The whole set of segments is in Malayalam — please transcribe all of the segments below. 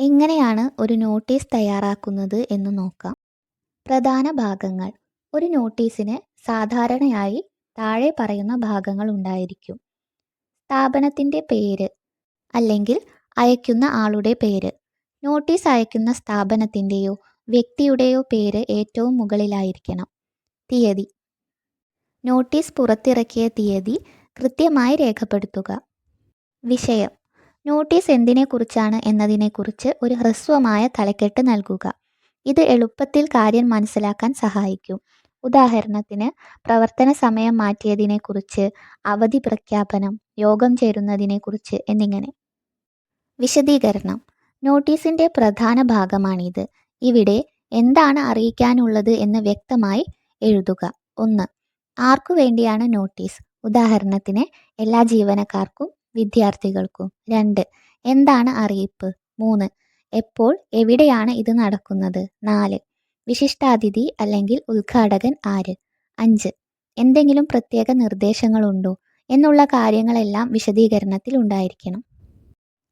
എങ്ങനെയാണ് ഒരു നോട്ടീസ് തയ്യാറാക്കുന്നത് എന്ന് നോക്കാം. പ്രധാന ഭാഗങ്ങൾ. ഒരു നോട്ടീസിന് സാധാരണയായി താഴെ പറയുന്ന ഭാഗങ്ങൾ ഉണ്ടായിരിക്കും. സ്ഥാപനത്തിന്റെ പേര് അല്ലെങ്കിൽ അയക്കുന്ന ആളുടെ പേര്. നോട്ടീസ് അയക്കുന്ന സ്ഥാപനത്തിന്റെയോ വ്യക്തിയുടെയോ പേര് ഏറ്റവും മുകളിലായിരിക്കണം. തീയതി. നോട്ടീസ് പുറത്തിറക്കിയ തീയതി കൃത്യമായി രേഖപ്പെടുത്തുക. വിഷയം. നോട്ടീസ് എന്തിനെക്കുറിച്ചാണ് എന്നതിനെക്കുറിച്ച് ഒരു ഹ്രസ്വമായ തലക്കെട്ട് നൽകുക. ഇത് എളുപ്പത്തിൽ കാര്യം മനസ്സിലാക്കാൻ സഹായിക്കും. ഉദാഹരണത്തിന് പ്രവർത്തന സമയം മാറ്റിയതിനെക്കുറിച്ച് അവധി പ്രഖ്യാപനം യോഗം ചേരുന്നതിനെക്കുറിച്ച് എന്നിങ്ങനെ. വിശദീകരണം. നോട്ടീസിന്റെ പ്രധാന ഭാഗമാണിത്. ഇവിടെ എന്താണ് അറിയിക്കാനുള്ളത് എന്ന് വ്യക്തമായി എഴുതുക. ഒന്ന് ആർക്കു വേണ്ടിയാണ് നോട്ടീസ്? ഉദാഹരണത്തിന് എല്ലാ ജീവനക്കാർക്കും വിദ്യാർത്ഥികൾക്കും. രണ്ട് എന്താണ് അറിയിപ്പ്? മൂന്ന് എപ്പോൾ എവിടെയാണ് ഇത് നടക്കുന്നത്? നാല് വിശിഷ്ടാതിഥി അല്ലെങ്കിൽ ഉദ്ഘാടകൻ ആര്? അഞ്ച് എന്തെങ്കിലും പ്രത്യേക നിർദ്ദേശങ്ങളുണ്ടോ? എന്നുള്ള കാര്യങ്ങളെല്ലാം വിശദീകരണത്തിൽ ഉണ്ടായിരിക്കണം.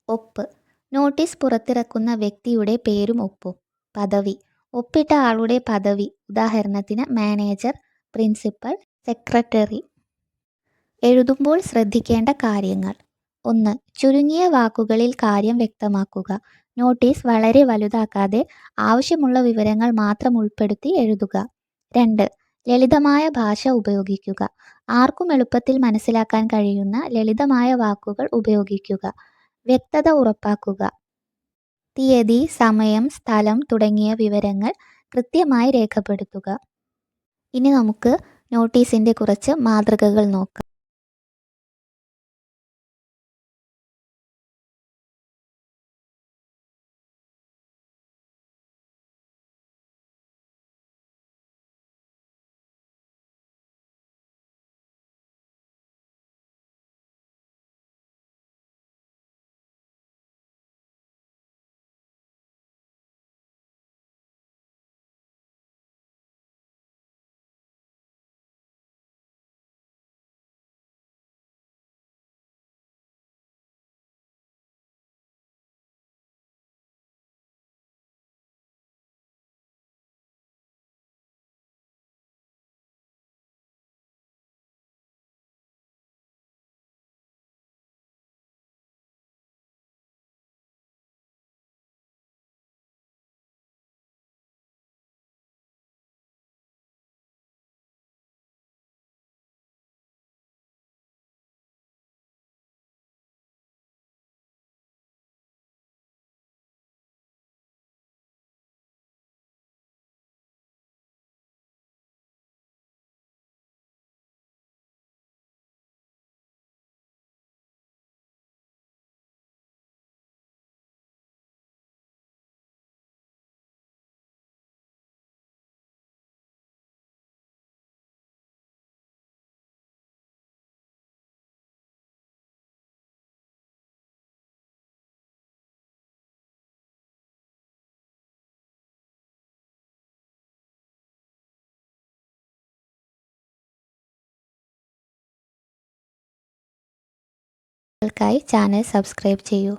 ഒപ്പ് നോട്ടീസ് പുറത്തിറക്കുന്ന വ്യക്തിയുടെ പേരും ഒപ്പും. പദവി ഒപ്പിട്ട ആളുടെ പദവി. ഉദാഹരണത്തിന് മാനേജർ പ്രിൻസിപ്പൽ സെക്രട്ടറി. എഴുതുമ്പോൾ ശ്രദ്ധിക്കേണ്ട കാര്യങ്ങൾ. ഒന്ന്. ചുരുങ്ങിയ വാക്കുകളിൽ കാര്യം വ്യക്തമാക്കുക. നോട്ടീസ് വളരെ വലുതാക്കാതെ ആവശ്യമുള്ള വിവരങ്ങൾ മാത്രം ഉൾപ്പെടുത്തി എഴുതുക. രണ്ട്. ലളിതമായ ഭാഷ ഉപയോഗിക്കുക. ആർക്കും എളുപ്പത്തിൽ മനസ്സിലാക്കാൻ കഴിയുന്ന ലളിതമായ വാക്കുകൾ ഉപയോഗിക്കുക. വ്യക്തത ഉറപ്പാക്കുക. തീയതി സമയം സ്ഥലം തുടങ്ങിയ വിവരങ്ങൾ കൃത്യമായി രേഖപ്പെടുത്തുക. ഇനി നമുക്ക് നോട്ടീസിന്റെ കുറച്ച് മാതൃകകൾ നോക്കാം. ൾക്കായി ചാനൽ സബ്സ്ക്രൈബ് ചെയ്യൂ.